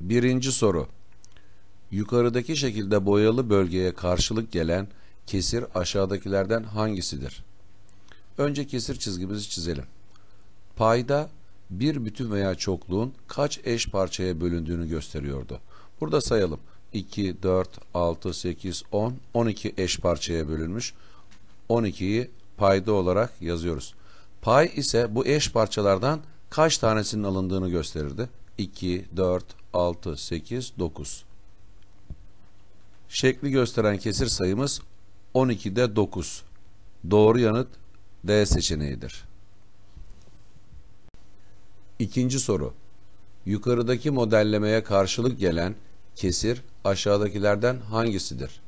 Birinci soru. Yukarıdaki şekilde boyalı bölgeye karşılık gelen kesir aşağıdakilerden hangisidir? Önce kesir çizgimizi çizelim. Payda bir bütün veya çokluğun kaç eş parçaya bölündüğünü gösteriyordu. Burada sayalım. 2, 4, 6, 8, 10, 12 eş parçaya bölünmüş. 12'yi payda olarak yazıyoruz. Pay ise bu eş parçalardan kaç tanesinin alındığını gösterirdi. 2, 4, 6, 8, 9. Şekli gösteren kesir sayımız 12'de 9. Doğru yanıt D seçeneğidir. İkinci soru. Yukarıdaki modellemeye karşılık gelen kesir aşağıdakilerden hangisidir?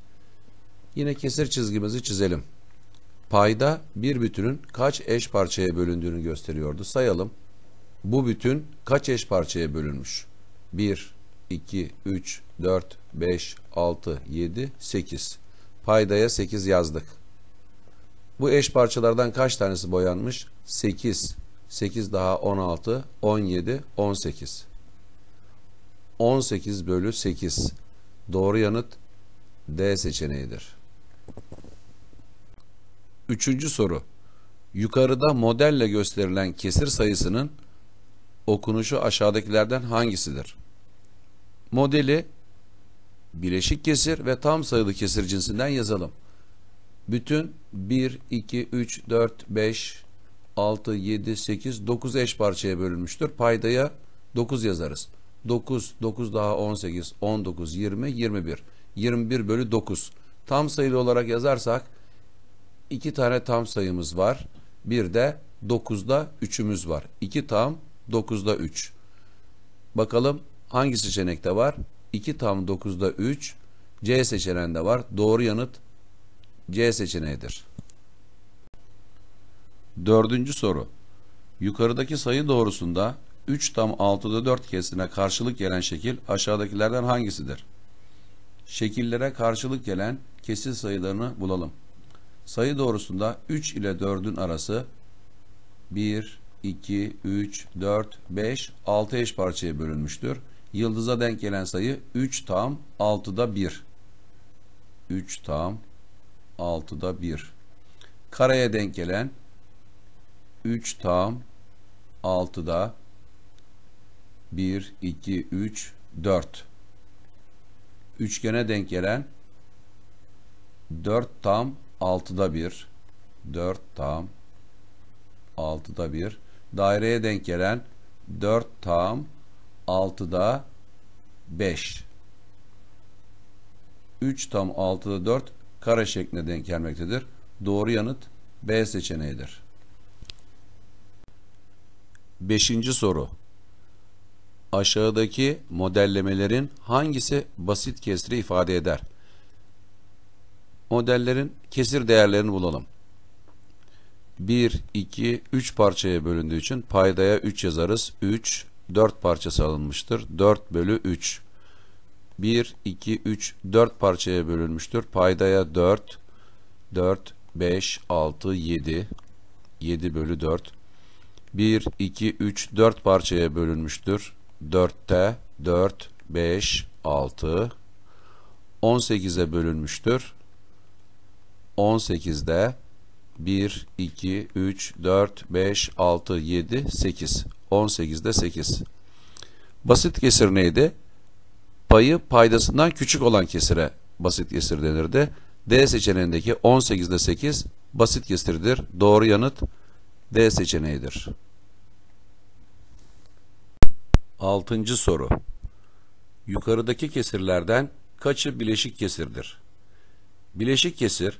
Yine kesir çizgimizi çizelim. Payda bir bütünün kaç eş parçaya bölündüğünü gösteriyordu. Sayalım. Bu bütün kaç eş parçaya bölünmüş? 1, 2, 3, 4, 5, 6, 7, 8. Paydaya 8 yazdık. Bu eş parçalardan kaç tanesi boyanmış? 8. 8 daha 16, 17, 18. 18 bölü 8. Doğru yanıt D seçeneğidir. Üçüncü soru. Yukarıda modelle gösterilen kesir sayısının okunuşu aşağıdakilerden hangisidir? Modeli bileşik kesir ve tam sayılı kesir cinsinden yazalım. Bütün 1, 2, 3, 4, 5, 6, 7, 8, 9 eş parçaya bölünmüştür. Paydaya 9 yazarız. 9, 9 daha 18, 19, 20, 21. 21 bölü 9. Tam sayılı olarak yazarsak iki tane tam sayımız var. Bir de 9'da 3'ümüz var. 2 tam 9'da 3. Bakalım hangi seçenekte var? 2 tam 9'da 3. C seçeneğinde var. Doğru yanıt C seçeneğidir. Dördüncü soru. Yukarıdaki sayı doğrusunda 3 tam 6'da 4 kesine karşılık gelen şekil aşağıdakilerden hangisidir? Şekillere karşılık gelen kesir sayılarını bulalım. Sayı doğrusunda 3 ile 4'ün arası 1, 2, 3, 4, 5, 6 eş parçaya bölünmüştür. Yıldıza denk gelen sayı 3 tam 6'da 1. 3 tam 6'da 1. Kareye denk gelen 3 tam 6'da 1, 2, 3, 4. Üçgene denk gelen 4 tam 6'da 1. 4 tam 6'da 1. Daireye denk gelen 4 tam 6'da 5. 3 tam 6'da 4 kare şeklinde denk gelmektedir. Doğru yanıt B seçeneğidir. Beşinci soru. Aşağıdaki modellemelerin hangisi basit kesri ifade eder? Modellerin kesir değerlerini bulalım. 1, 2, 3 parçaya bölündüğü için paydaya 3 yazarız. 3, 4 parçası alınmıştır. 4 bölü 3. 1, 2, 3, 4 parçaya bölünmüştür. Paydaya 4, 4, 5, 6, 7. 7 bölü 4. 1, 2, 3, 4 parçaya bölünmüştür. 4'te 4, 5, 6. 18'e bölünmüştür. 18'de 1, 2, 3, 4, 5, 6, 7, 8. 18'de 8. Basit kesir neydi? Payı paydasından küçük olan kesire basit kesir denirdi. D seçeneğindeki 18'de 8 basit kesirdir. Doğru yanıt D seçeneğidir. Altıncı soru. Yukarıdaki kesirlerden kaçı bileşik kesirdir? Bileşik kesir,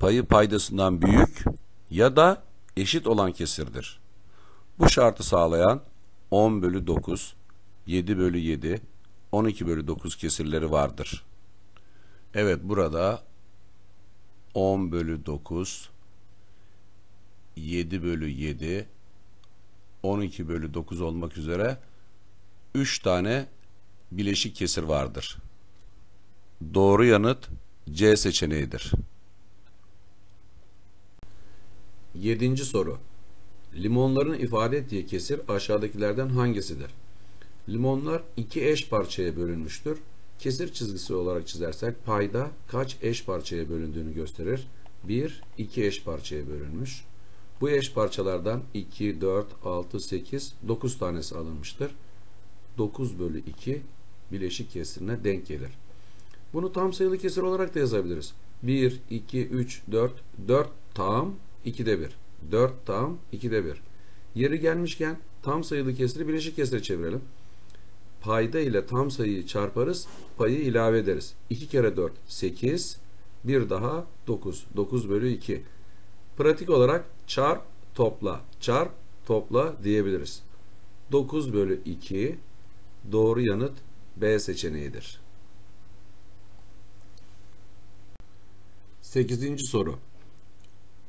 payı paydasından büyük ya da eşit olan kesirdir. Bu şartı sağlayan 10 bölü 9, 7 bölü 7, 12 bölü 9 kesirleri vardır. Evet burada 10 bölü 9, 7 bölü 7, 12 bölü 9 olmak üzere 3 tane bileşik kesir vardır. Doğru yanıt C seçeneğidir. Yedinci soru. Limonların ifade ettiği kesir aşağıdakilerden hangisidir? Limonlar iki eş parçaya bölünmüştür. Kesir çizgisi olarak çizersek payda kaç eş parçaya bölündüğünü gösterir. 1, 2 eş parçaya bölünmüş. Bu eş parçalardan 2, 4, 6, 8, 9 tanesi alınmıştır. 9 bölü 2 bileşik kesirine denk gelir. Bunu tam sayılı kesir olarak da yazabiliriz. 1, 2, 3, 4, 4 tam 2'de 1. 4 tam 2'de 1. Yeri gelmişken tam sayılı kesiri bileşik kesire çevirelim. Payda ile tam sayıyı çarparız, payı ilave ederiz. 2 kere 4 8, bir daha 9. 9 bölü 2. Pratik olarak çarp, topla, çarp, topla diyebiliriz. 9 bölü 2 doğru yanıt B seçeneğidir. 8. soru.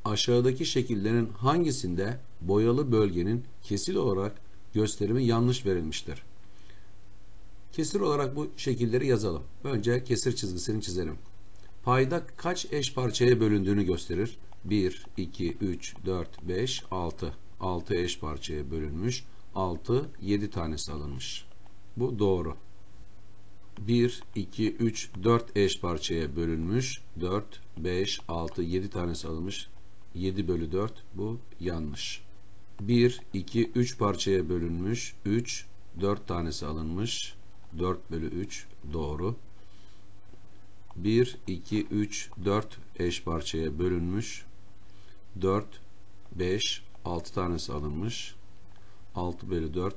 Aşağıdaki şekillerin hangisinde boyalı bölgenin kesil olarak gösterimi yanlış verilmiştir? Kesir olarak bu şekilleri yazalım. Önce kesir çizgisini çizelim. Payda kaç eş parçaya bölündüğünü gösterir. 1, 2, 3, 4, 5, 6. 6 eş parçaya bölünmüş. 6, 7 tanesi alınmış. Bu doğru. 1, 2, 3, 4 eş parçaya bölünmüş. 4, 5, 6, 7 tanesi alınmış. 7 bölü 4 bu yanlış. 1, 2, 3 parçaya bölünmüş. 3, 4 tanesi alınmış. 4 bölü 3 doğru. 1, 2, 3, 4 eş parçaya bölünmüş. 4, 5, 6 tanesi alınmış. 6 bölü 4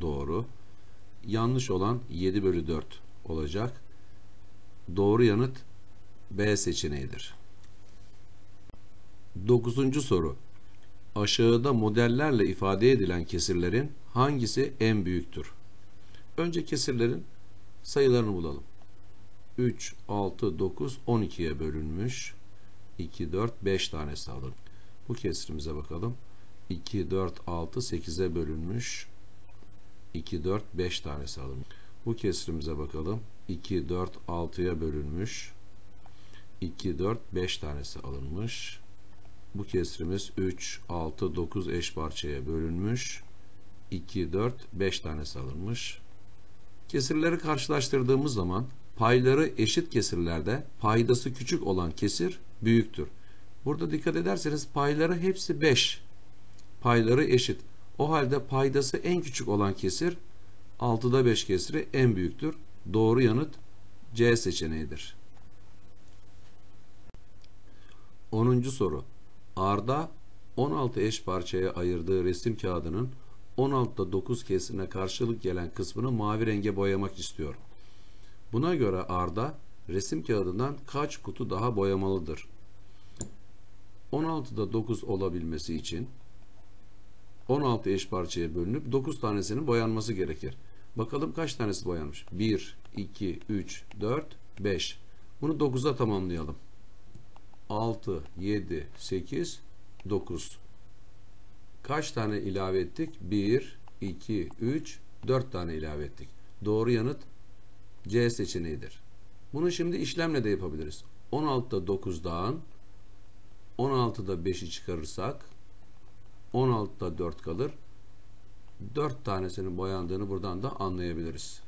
doğru. Yanlış olan 7 bölü 4 olacak. Doğru yanıt B seçeneğidir. 9. soru. Aşağıda modellerle ifade edilen kesirlerin hangisi en büyüktür? Önce kesirlerin sayılarını bulalım. 3, 6, 9, 12'ye bölünmüş. 2, 4, 5 tanesi alın. Bu kesirimize bakalım. 2, 4, 6, 8'e bölünmüş. 2, 4, 5 tanesi alın. Bu kesirimize bakalım. 2, 4, 6'ya bölünmüş. 2, 4, 5 tanesi alınmış. Bu kesrimiz 3, 6, 9 eş parçaya bölünmüş. 2, 4, 5 tanesi alınmış. Kesirleri karşılaştırdığımız zaman payları eşit kesirlerde paydası küçük olan kesir büyüktür. Burada dikkat ederseniz payları hepsi 5. Payları eşit. O halde paydası en küçük olan kesir 6'da 5 kesiri en büyüktür. Doğru yanıt C seçeneğidir. 10. soru. Arda 16 eş parçaya ayırdığı resim kağıdının 16'da 9 kesine karşılık gelen kısmını mavi renge boyamak istiyor. Buna göre Arda resim kağıdından kaç kutu daha boyamalıdır? 16'da 9 olabilmesi için 16 eş parçaya bölünüp 9 tanesinin boyanması gerekir. Bakalım kaç tanesi boyanmış? 1, 2, 3, 4, 5. Bunu 9'a tamamlayalım. 6, 7, 8, 9. Kaç tane ilave ettik? 1, 2, 3, 4 tane ilave ettik. Doğru yanıt C seçeneğidir. Bunu şimdi işlemle de yapabiliriz. 16'da 9'dan 16'da 5'i çıkarırsak 16'da 4 kalır. 4 tanesinin boyandığını buradan da anlayabiliriz.